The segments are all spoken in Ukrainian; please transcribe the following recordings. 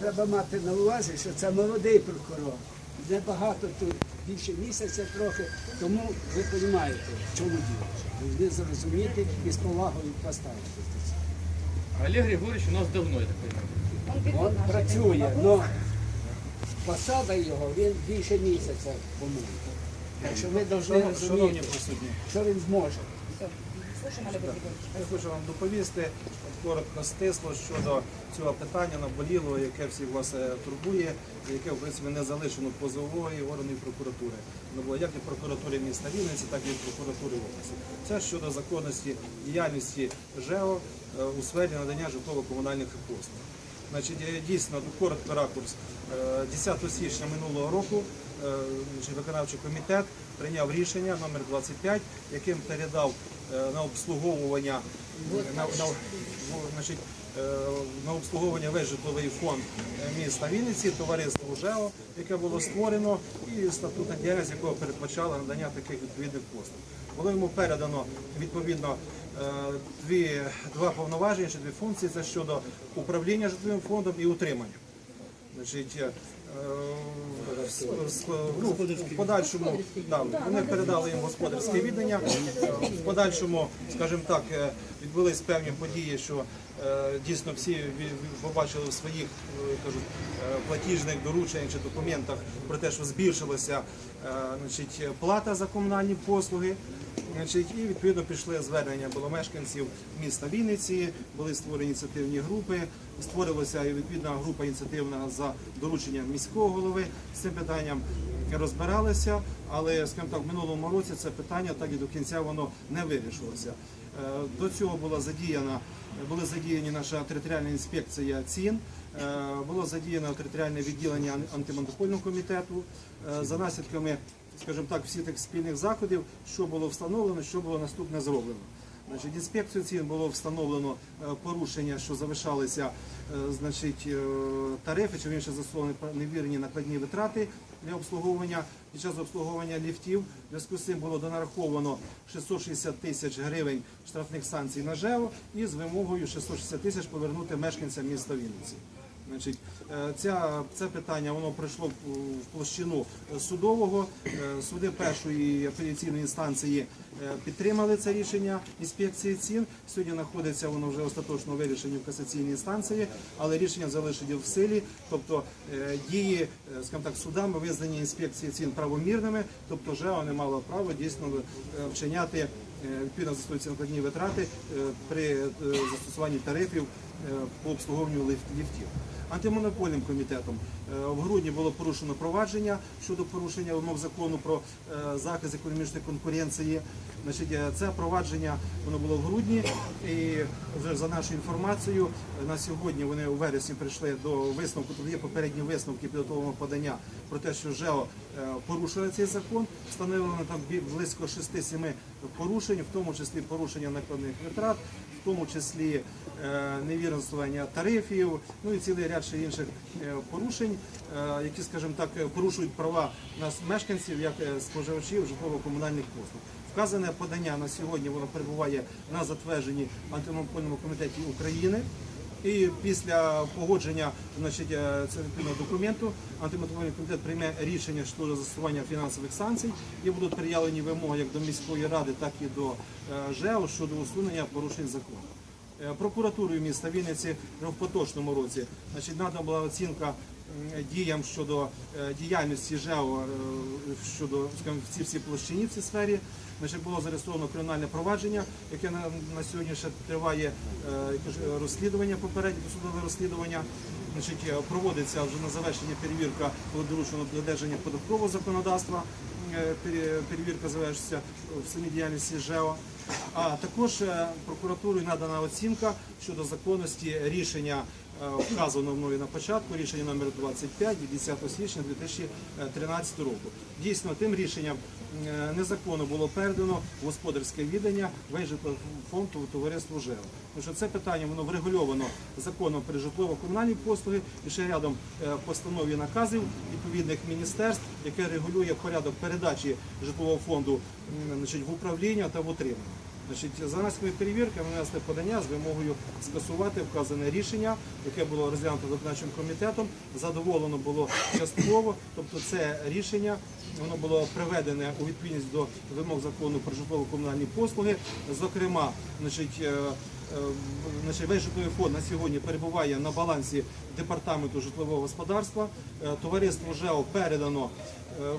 треба мати на увазі, що це молодий прокурор. Небагато тут більше місяця трохи, тому ви розумієте, в чому діло. Ви зрозуміти і з повагою поставитися. цього. Олег Григорьевич у нас давно, я так понимаю. Він працює, але посада його він більше місяця по-моєму. Так що ви повинні розуміти, що він зможе. Я хочу вам доповісти коротко стисло щодо цього питання наболілого, яке всіх вас е, турбує, яке в принципі не залишено позової органів прокуратури. Ну, бо як і прокуратури міста Вінниці, так і прокуратури області. Це щодо законності діяльності ЖЕО е, у сфері надання житлово-комунальних послуг. Значить, е, дійсно, коротко ракурс. Е, 10 січня минулого року виконавчий комітет прийняв рішення номер 25, яким передав на обслуговування на, на, в- значить, е, на обслуговування весь житловий фонд е, міста Вінниці, товариство ЖЕО, яке було створено, і статутна діяльність, якого передбачала надання таких відповідних послуг. Було йому передано відповідно е, дві, два повноваження чи дві функції це щодо управління житловим фондом і утримання. Значить, е, ну, в подальшому да, вони передали їм господарське віддання. Е, В подальшому, скажімо так, е, відбулись певні події, що дійсно всі побачили в своїх кажуть, е, платіжних дорученнях чи документах про те, що збільшилася значить, плата за комунальні послуги. Значить, і відповідно пішли звернення було мешканців міста Вінниці, були створені ініціативні групи. Створилася відповідна група ініціативна за дорученням міського голови з цим питанням. Розбиралися, але скажімо так, в минулому році це питання так і до кінця воно не вирішилося. Е, До цього була задіяна були задіяні наша територіальна інспекція цін, е, було задіяно територіальне відділення ан- антимонопольного комітету Е, за наслідками скажімо так, всіх тих спільних заходів, що було встановлено, що було наступне зроблено. Значить, інспекцію цін було встановлено е, порушення, що завишалися е, значить, е, тарифи, чи інше застосовані невірні накладні витрати для обслуговування під час обслуговування ліфтів. В зв'язку з цим було донараховано 660 тисяч гривень штрафних санкцій на ЖЕО і з вимогою 660 тисяч повернути мешканцям міста Вінниці. Значить, е, ця, це питання воно пройшло в площину судового. Е, Суди першої апеляційної інстанції е, підтримали це рішення інспекції цін. Сьогодні знаходиться воно вже остаточно вирішені в касаційній інстанції, але рішення залишені в силі, тобто дії, скажімо так, судами визнані інспекції цін правомірними, тобто ЖЕО не мало права дійсно вчиняти відповідно застосуються накладні витрати при застосуванні тарифів по обслуговуванню ліфтів. Антимонопольним комітетом е, в грудні було порушено провадження щодо порушення вимог закону про е, захист економічної конкуренції. Е, це провадження воно було в грудні, і вже за нашою інформацією на сьогодні вони у вересні прийшли до висновку. Тут є попередні висновки підготовленого подання про те, що ЖЕО порушили цей закон. Встановлено там близько 6-7 порушень, в тому числі порушення накладних витрат, в тому числі невірностування тарифів, ну і цілий ряд ще інших е, порушень, е, які, скажімо так, е, порушують права нас мешканців як е, споживачів житлово-комунальних послуг. Вказане подання на сьогодні воно перебуває на затвердженні антимонопольному комітеті України. І після погодження значить, е, цього документу антимонопольний комітет прийме рішення щодо застосування фінансових санкцій і будуть приявлені вимоги як до міської ради, так і до е, ЖЕО щодо усунення порушень закону. Е, Прокуратурою міста Вінниці в поточному році значить, надана була оцінка діям щодо е, діяльності ЖЕО е, щодо в цій всій площині в цій сфері. Було зареєстровано кримінальне провадження, яке на, на сьогодні ще триває е, розслідування, попереднє досудове розслідування. Значить, е, проводиться вже на завершення перевірка, було доручено додержання податкового законодавства. Е, Перевірка завершиться в самій діяльності ЖЕО. А також е, прокуратурою надана оцінка щодо законності рішення е, вказаного мною на початку, рішення номер 25 від 10 січня 2013 року. Дійсно, тим рішенням е, незаконно було передано господарське віддання весь фонду товариству ЖЕО. Тому що це питання воно врегульовано законом про житлово-комунальні послуги і ще рядом е, постанов і наказів відповідних міністерств, яке регулює порядок передачі житлового фонду значить, в управління та в утримання. Значить, за наслідками перевірки ми внесли подання з вимогою скасувати вказане рішення, яке було розглянуто виконавчим комітетом. Задоволено було частково. Тобто це рішення воно було приведене у відповідність до вимог закону про житлово-комунальні послуги. Зокрема, значить, е, е, весь житловий фонд на сьогодні перебуває на балансі департаменту житлового господарства. Е, Товариство ЖЕО передано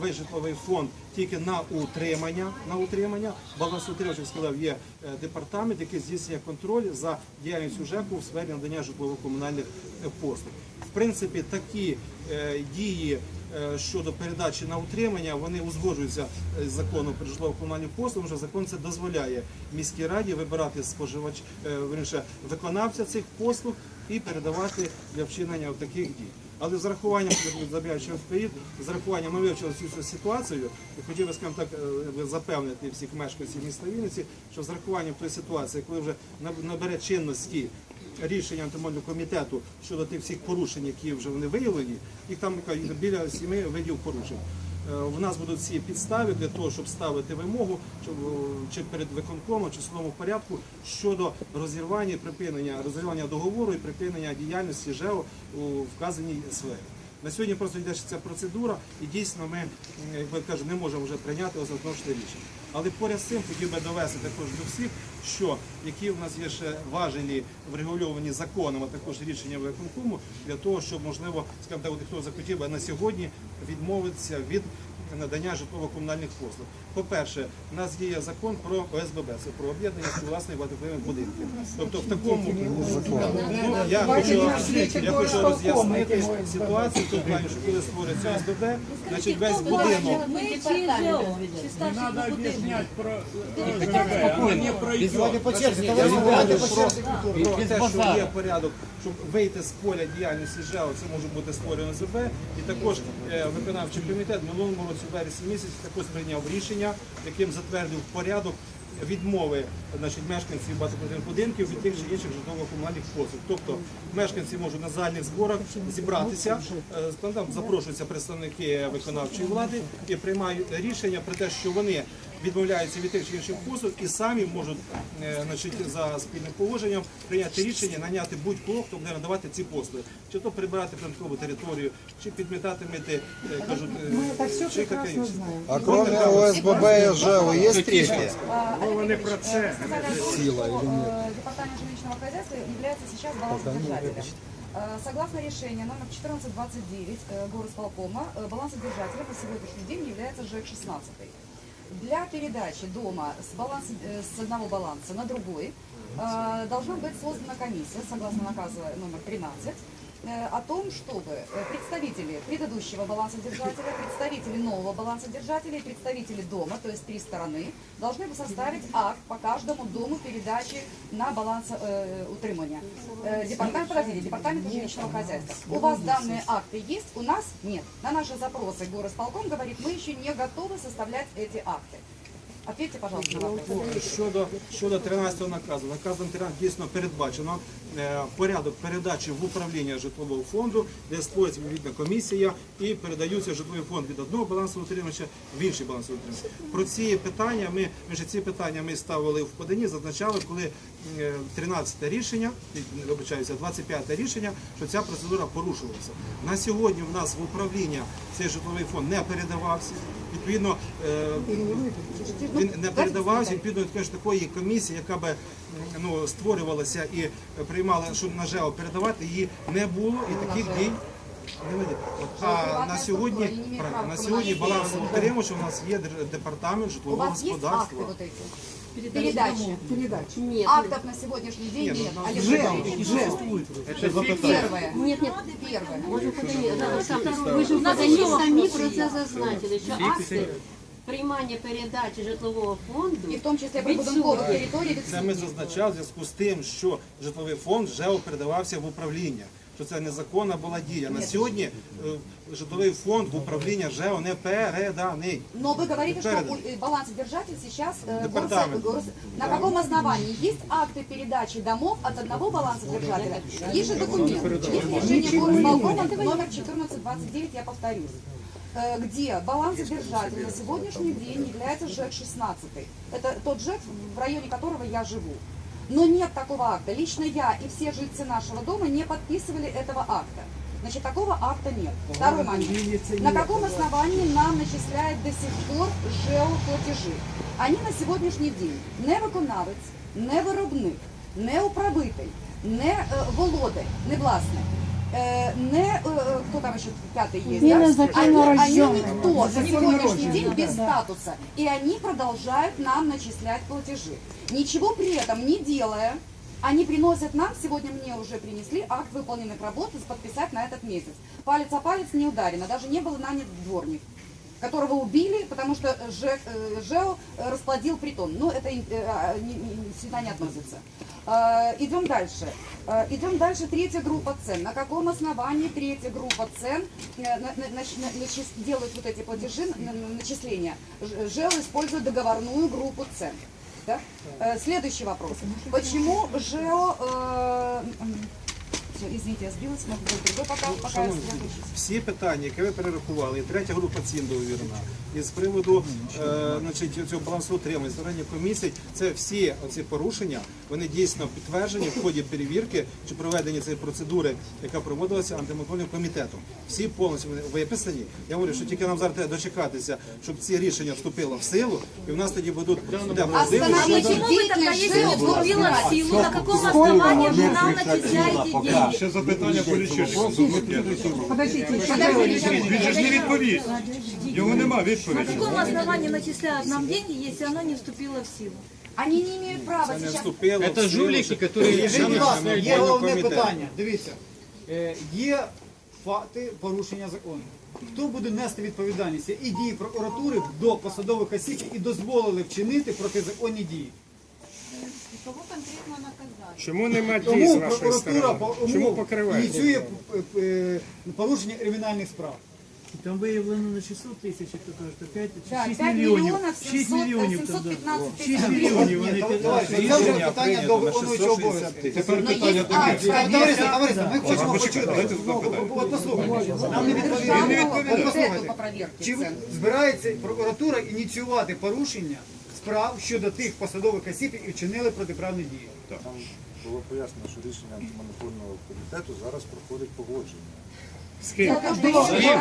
весь житловий фонд тільки на утримання. На утримання. Балансоутримувач, як сказав, є е, департамент, який здійснює контроль за діяльністю ЖЕКу в сфері надання житлово-комунальних е, послуг. В принципі, такі е, дії е, щодо передачі на утримання, вони узгоджуються е, з законом про житлово-комунальні послуги, що закон це дозволяє міській раді вибирати споживач, е, виконавця цих послуг і передавати для вчинення таких дій. Але з урахуванням, забігаючи вперед, з рахуванням ми вивчили цю ситуацію і хотів би, скажімо так, е, запевнити всіх мешканців міста Вінниці, що з рахуванням тої ситуації, коли вже набере чинності рішення антимонного комітету щодо тих всіх порушень, які вже вони виявлені, їх там біля сіми видів порушень. Е, В нас будуть всі підстави для того, щоб ставити вимогу, е, чи перед виконкомом, чи судовому порядку щодо розірвання припинення розірвання договору і припинення діяльності ЖЕО у вказаній сфері. На сьогодні просто йде ця процедура, і дійсно ми, м, як би кажу, не можемо вже прийняти остаточне рішення. Але поряд з цим хотів би довести також до всіх, що які в нас є ще важелі врегульовані законом, а також рішення виконкому для того, щоб можливо, скажімо так, хто захотів би на сьогодні відмовитися від надання житлово-комунальних послуг. По-перше, у нас діє закон про ОСББ, це про об'єднання власних багатоквартирних будинків. Тобто в такому ну, я хочу, я хочу роз'яснити ситуацію, тут плані, що коли створюється ОСББ, значить весь будинок. Надо объяснять є порядок, щоб вийти з поля діяльності ЖЕО, це може бути створено ЗБ. І також е, виконавчий комітет в минулому році, в вересні місяці, також прийняв рішення, яким затвердив порядок відмови значить, мешканців багатоквартирних будинків від тих чи інших житлово-комунальних послуг. Тобто мешканці можуть на загальних зборах зібратися, е, там там запрошуються представники виконавчої влади і приймають рішення про те, що вони відмовляються від тих чи інших послуг і самі можуть е, значить, за спільним положенням прийняти рішення, наняти будь-кого, хто буде надавати ці послуги. Чи то прибирати прилинкову територію, чи підмітати мити, е, кажуть, е, чи таке інше. А кроме ОСББ и ЖЭУ есть третье? Мова про це. Сила или нет? Департамент жилищного хозяйства является сейчас балансодержателем. Э, Согласно решению номер 1429 э, горосполкома, э, балансодержателем на сегодняшний день является ЖЭК-16. Для передачи дома с, баланса, э, с одного баланса на другой э, должна быть создана комиссия, согласно наказу номер 13, э, о том, чтобы э, представители предыдущего балансодержателя, представители нового балансодержателя и представители дома, то есть три стороны, должны бы составить акт по каждому дому передачи на баланс э, утримания. Э, департамент, подождите, департамент жилищного хозяйства. У вас данные акты есть, у нас нет. На наши запросы горосполком говорит, мы еще не готовы составлять эти акты. Ответьте, пожалуйста, на Щодо, щодо 13 наказу, наказом 13 дійсно передбачено е, порядок передачі в управління житлового фонду, де створюється відповідна комісія і передаються житловий фонд від одного балансового утримувача в інший балансовий утримувач. Про ці питання ми, ми ж ці питання ми ставили в поданні, зазначали, коли 13 рішення, і, вибачаюся, 25 рішення, що ця процедура порушувалася. На сьогодні в нас в управління цей житловий фонд не передавався. Відповідно, е, він не передавався відповідно до такої комісії, яка би ну, створювалася і приймала, що на ЖЕО передавати, її не було і таких дій. А на сьогодні на сьогодні баланс утримувач у нас є департамент житлового господарства. вот эти? Передачи. Нет, Актов на сегодняшний день Нет, нет. ну, Олег ЖЭО, Валерьевич. Це Первое. нет, нет. Первое. Ви ж у поданні, да, сам- ви ж у поданні самі про це зазначили, що акти приймання передачі житлового фонду И в том числе від прибудинковых суду. территорий Це ми зазначали в зв'язку з тим, що житловий фонд ЖЕО передавався в управління. Що це незаконна була дія. На сьогодні е, житловий фонд в управління ЖЕО не переданий. Но вы говорите, что Передано. у- э, балансодержатель сейчас э, Департамент. горсо- горс- на каком основании? Есть акты передачи домов от одного балансодержателя? Есть же документ. Есть решение горосполкома номер 1429, я повторюсь. э, где балансодержатель на сегодняшний день является ЖЭК-16. Это тот ЖЭК, в районе которого я живу. Но нет такого акта. Лично я и все жильцы нашего дома не подписывали этого акта. Значит, такого акта нет. Второй момент. На каком основании нам начисляют до сих пор ЖЕО платежи? Они на сегодняшний день не виконавець, не виробник, не управитель, не е, володар, не власник. Э, не, э, кто там еще пятый есть, да? они, они никто на сегодняшний день без статуса. И они продолжают нам начислять платежи. Ничего при этом не делая, они приносят нам, сегодня мне уже принесли акт выполненных работ подписать на этот месяц. Палец о палец не ударено, даже не был нанят дворник которого убили, потому что ЖЭК, э, ЖЭО расплодил притон. Но это э, э, не- не- сюда не относится. Э, Идем дальше. Э, Идем дальше. Третья группа цен. На каком основании третья группа цен э, на- на- нач- на- начис- делают вот эти платежи, на- на- начисления? Ж- ЖЭО использует договорную группу цен. Да? Э, Следующий вопрос. Почему ЖЭО... э, м, всё, извините, я сбилась, могу быть другой пока, пока я Шановні, сосредоточусь. всі питання, які ви перерахували, і третя група цін довірна, і з приводу е, значить, цього балансу утримання, створення комісій, це всі оці порушення, вони дійсно підтверджені в ході перевірки чи проведення цієї процедури, яка проводилася антимонопольним комітетом. Всі повністю вони виписані. Я говорю, що тільки нам зараз треба дочекатися, щоб ці рішення вступили в силу, і в нас тоді будуть буде можливість. Остановите Ну, деятельность Если не ЖЭО. вступила в силу, на каком основании вы нам начисляете деньги? Ще запитання полічишся. Подождите, Він же ж не відповість. Його нема На відповіді. каком основании начисляют нам деньги, если оно не вступило в силу? Они не имеют права Це сейчас вступило. в Это жулики, которые Рішення Скажіть, будь ласка, є головне питання. Дивіться, е, є факти порушення закону. Хто буде нести відповідальність і дії прокуратури до посадових осіб і дозволили вчинити протизаконні дії? Чому нема дій з Тому вашої прокуратура сторони? по- Чому покриваєте? ініціює е, е, порушення кримінальних справ. Там виявлено не 600 тисяч, як то кажуть, а 5, Да, 6 5 мільйонів. миллионов 6 мільйонів там, да. 715 6 тысяч. мільйонів вони це вже питання до на виконуючого 660 обов'язки. Тепер питання до кінця. Товариство, товариство, ми хочемо почути. дайте запитання. От послухайте, нам не відповіли. Державного От послухайте. по проверке Чи цен. збирається прокуратура ініціювати порушення справ щодо тих посадових осіб, які вчинили протиправні дії? Там було пояснено, що рішення антимонопольного комітету зараз проходить погодження. З ким?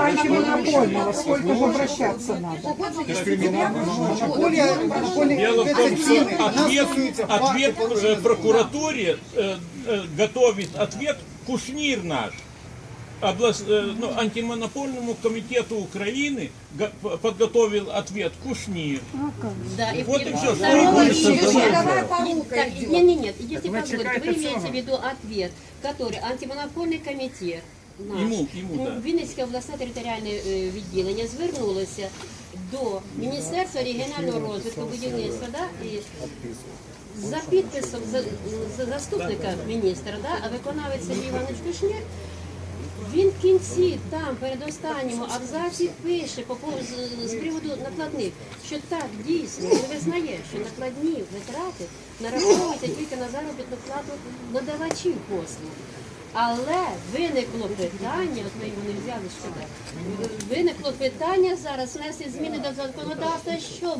антимонопольного, сколько же обращаться надо. Монополія, монопольний Дело в комітет том, це что ціни. Нас ответ, стосується факти ответ порушення э, прокуратуре э, э, готовит ответ Кушнир наш. Облас- э, ну, антимонопольному комитету Украины го- п- подготовил ответ Кушнир. Да, и Вот и все. Второе, Что еще будет? мировая порука Так, идет. нет, нет, нет, если вы позволите, чекаете вы имеете всього? в виду ответ, который антимонопольний комітет наш, Йому, йому, да. Вінницьке обласне територіальне е, відділення звернулося до Міністерства регіонального розвитку будівництва да, і за підписом за, за- заступника міністра, да, а виконавець Сергій Іванович Кушнір, він в кінці там перед останнім абзаці пише по з, з приводу накладних, що так дійсно він визнає, що накладні витрати нараховуються тільки на заробітну плату надавачів послуг. Але виникло питання, от ми його не взяли шкода, виникло питання зараз внести зміни до законодавства, щоб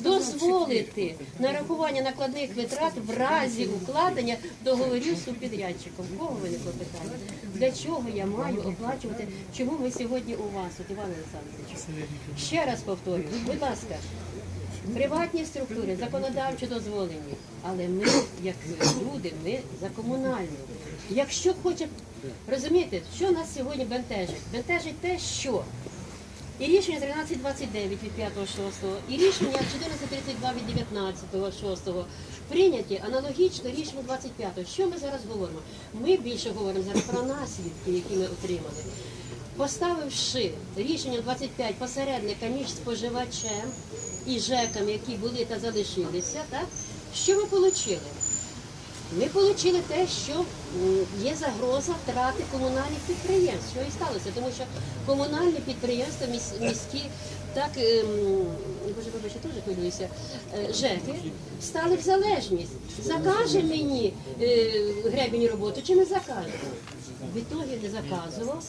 дозволити нарахування накладних витрат в разі укладення договорів з субпідрядчиком. Кого виникло питання? Для чого я маю оплачувати? Чому ми сьогодні у вас, от Іван Олександрович? Ще раз повторюю, будь ласка, Приватні структури законодавчо дозволені, але ми, як люди, ми за комунальну. Якщо хоче, розумієте, що нас сьогодні бентежить? Бентежить те, що і рішення 1329 від 5.6, і рішення 1432 від 19.6 прийняті аналогічно рішенню 25. Що ми зараз говоримо? Ми більше говоримо зараз про наслідки, які ми отримали. Поставивши рішення 25 посередника між споживачем і ЖЕКом, які були та залишилися, так? що ми отримали? Ми отримали те, що є загроза втрати комунальних підприємств, що і сталося, тому що комунальні підприємства міські, так ем, боже, вибачте, теж хвилююся, е, ЖЕКи стали в залежність. Закаже мені е, гребінь роботу чи не закаже? В ітогі не заказував.